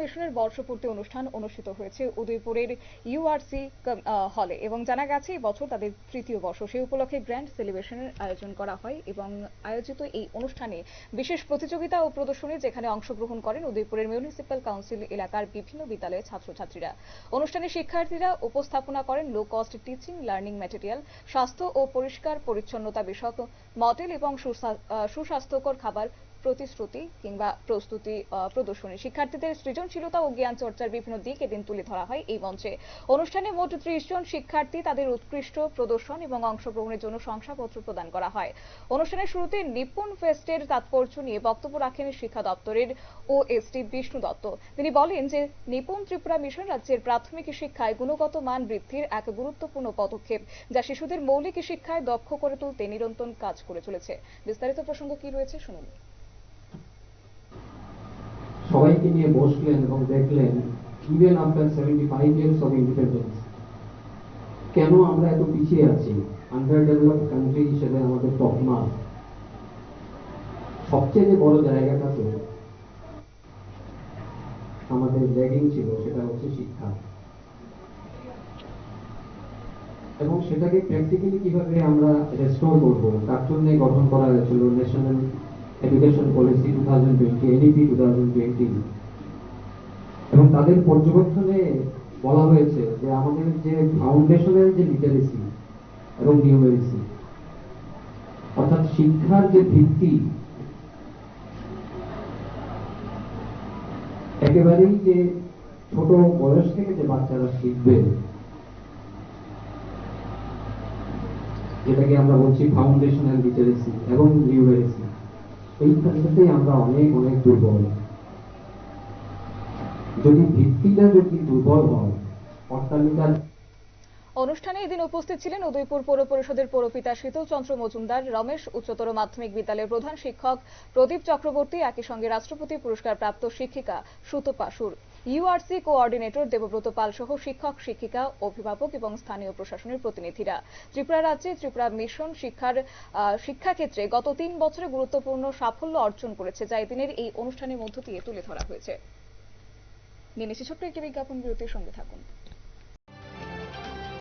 মিশনের বর্ষপূর্তি অনুষ্ঠান অনুষ্ঠিত হয়েছে উদয়পুরের ইউআরসি হলে এবং জানা গেছে বছর তাদের তৃতীয় বর্ষ। সেই উপলক্ষে গ্র্যান্ড সেলিব্রেশনের আয়োজন করা হয় এবং আয়োজিত এই অনুষ্ঠানে বিশেষ প্রতিযোগিতা ও প্রদর্শনী যেখানে অংশগ্রহণ করেন উদয়পুরের মিউনিসিপ্যাল কাউন্সিল এলাকার বিভিন্ন বিদ্যালয়ের ছাত্রছাত্রীরা। অনুষ্ঠানে শিক্ষার্থীরা উপস্থাপনা করেন low cost teaching learning material স্বাস্থ্য ও পরিষ্কার পরিচ্ছন্নতা বিষয়ক মডেল এবং সুস্বাস্থ্যকর খাবার প্রতিশ্রুতি কিংবা প্রস্তুতি প্রদর্শনী। শিক্ষার্থীদের সৃজনশীলতা ও জ্ঞান চর্চার বিভিন্ন দিক এদিন তুলে ধরা হয় এই মঞ্চে। অনুষ্ঠানে মোট ত্রিশ জন শিক্ষার্থী তাদের উৎকৃষ্ট প্রদর্শন এবং অংশগ্রহণের জন্য শংসাপত্র প্রদান করা হয়। অনুষ্ঠানের শুরুতে নিপুণ ফেস্টের তাৎপর্য নিয়ে বক্তব্য রাখেন শিক্ষা দপ্তরের ওএসডি বিষ্ণু দত্ত। তিনি বলেন যে, নিপুণ ত্রিপুরা মিশন রাজ্যের প্রাথমিক শিক্ষায় গুণগত মান বৃদ্ধির এক গুরুত্বপূর্ণ পদক্ষেপ, যা শিশুদের মৌলিক শিক্ষায় দক্ষ করে তুলতে নিরন্তর কাজ করে চলেছে। বিস্তারিত প্রসঙ্গ কি রয়েছে শুনুন। সবাইকে নিয়ে বসলেন এবং দেখলেন even after seventy five years of independence কেন আমরা এত পিছিয়ে আছি? আন্ডার ডেভেলপ কান্ট্রি হিসেবে আমাদের তকমা। সবচেয়ে যে বড় জায়গাটাতে আমাদের ল্যাগিং ছিল, সেটা হচ্ছে শিক্ষা। এবং সেটাকে প্র্যাকটিক্যালি কীভাবে আমরা রেস্টোর করব? তার জন্য গঠন করা হয়েছিল national education policy two thousand twenty NEP two thousand twenty এবং তাদের পর্যবেক্ষণে বলা হয়েছে যে আমাদের যে ফাউন্ডেশনের যে লিটারেসি এবং নিউমেরিসি অর্থাৎ শিক্ষার যে ভিত্তি, একেবারেই যে ছোট বয়স থেকে যে বাচ্চারা শিখবে, যেটাকে আমরা বলছি ফাউন্ডেশনাল লিটারেসি এবং নিউমেরিসি এই ক্ষেত্রেই আমরা অনেক অনেক দুর্বল। যদি ভিত্তিটা যদি দুর্বল হয় অট্টালিকা অনুষ্ঠানে এদিন উপস্থিত ছিলেন উদয়পুর পৌর পরিষদের পৌরপিতা শীতলচন্দ্র মজুমদার, রমেশ উচ্চতর মাধ্যমিক বিদ্যালয়ের প্রধান শিক্ষক প্রদীপ চক্রবর্তী, একই সঙ্গে রাষ্ট্রপতি পুরস্কার প্রাপ্ত শিক্ষিকা সুতপা সুর। ইউআরসি কোঅর্ডিনেটর দেবব্রত পাল সহ শিক্ষক, শিক্ষিকা, অভিভাবক এবং স্থানীয় প্রশাসনের প্রতিনিধিরা। ত্রিপুরা রাজ্যে ত্রিপুরা মিশন শিক্ষার শিক্ষাক্ষেত্রে গত তিন বছরে গুরুত্বপূর্ণ সাফল্য অর্জন করেছে, যা এদিনের এই অনুষ্ঠানের মধ্য দিয়ে তুলে ধরা হয়েছে। নিয়ে নিচ্ছি ছোট্ট একটি বিজ্ঞাপন বিরতির সঙ্গে থাকুন।